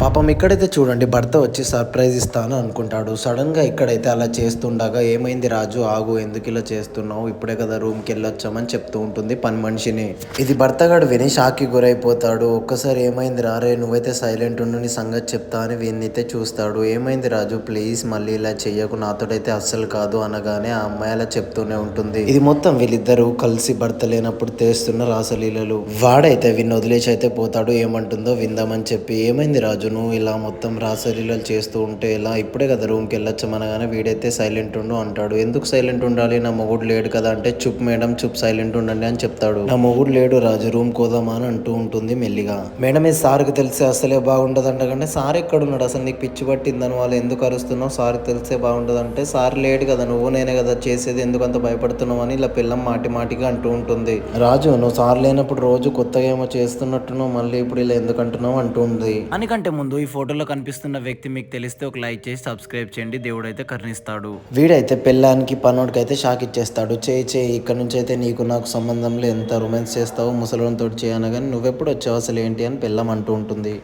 పాపం ఇక్కడైతే చూడండి భర్త వచ్చి సర్ప్రైజ్ ఇస్తాను అనుకుంటాడు. సడన్గా ఇక్కడైతే అలా చేస్తుండగా ఏమైంది రాజు? ఆగు ఎందుకు ఇలా చేస్తున్నావు? ఇప్పుడే కదా రూమ్కి వెళ్ళొచ్చామని చెప్తూ ఉంటుంది పని మనిషిని. ఇది భర్తగాడు విని షాక్కి గురైపోతాడు. ఒక్కసారి ఏమైంది రారే నువ్వైతే సైలెంట్ ఉండు నీ సంగతి చెప్తా అని వీన్నైతే చూస్తాడు. ఏమైంది రాజు? ప్లీజ్ మళ్ళీ ఇలా చెయ్యకు నాతోడైతే అస్సలు కాదు అనగానే ఆ అమ్మాయి అలా చెప్తూనే ఉంటుంది. ఇది మొత్తం వీళ్ళిద్దరూ కలిసి భర్త లేనప్పుడు తెస్తున్న రాసలీలలు. వాడైతే విన్ను వదిలేసి అయితే పోతాడు. ఏమంటుందో విందామని చెప్పి ఏమైంది రాజు? నువ్వు ఇలా మొత్తం రాసలీలలు చేస్తూ ఉంటే ఇలా ఇప్పుడే కదా రూమ్కి వెళ్ళొచ్చమనగానే వీడైతే సైలెంట్ ఉండు అంటాడు. ఎందుకు సైలెంట్ ఉండాలి? నా మొగుడు లేడు కదా అంటే చుప్ మేడం చుప్ సైలెంట్ ఉండండి అని చెప్తాడు. నా మొగుడు లేడు రాజు రూమ్ కోదామా అని అంటూ ఉంటుంది మెల్లిగా. మేడం ఇది సార్కి తెలిస్తే అసలే బాగుండదు అంటకంటే సార్ ఎక్కడున్నాడు? అసలు నీకు పిచ్చి పట్టిందని వాళ్ళు ఎందుకు అరుస్తున్నావు? సార్ తెలిస్తే బాగుండదు అంటే సార్ లేడు కదా నువ్వు నేనే కదా చేసేది ఎందుకంత భయపడుతున్నావు? అని ఇలా పిల్లం మాటి మాటిగా అంటూ ఉంటుంది. రాజు నువ్వు సార్ లేనప్పుడు రోజు కొత్తగా ఏమో చేస్తున్నట్టున్నావు మళ్ళీ ఇప్పుడు ఇలా ఎందుకు అంటున్నావు? అంటుంది అనికంటే ముందు ఈ ఫోటోలో కనిపిస్తున్న వ్యక్తి మీకు తెలిస్తే ఒక లైక్ చేసి సబ్స్క్రైబ్ చేయండి. దేవుడు అయితే కరుణిస్తాడు. వీడైతే పెళ్ళానికి పనోడికి అయితే షాక్ ఇచ్చేస్తాడు చేయి చేయి ఇక్కడ నుంచి అయితే నీకు నాకు సంబంధంలో ఎంత రొమాన్స్ చేస్తావో ముసలితో చేయనగానే నువ్వెప్పుడు వచ్చావు అసలు ఏంటి అని పెళ్ళం అంటూ ఉంటుంది.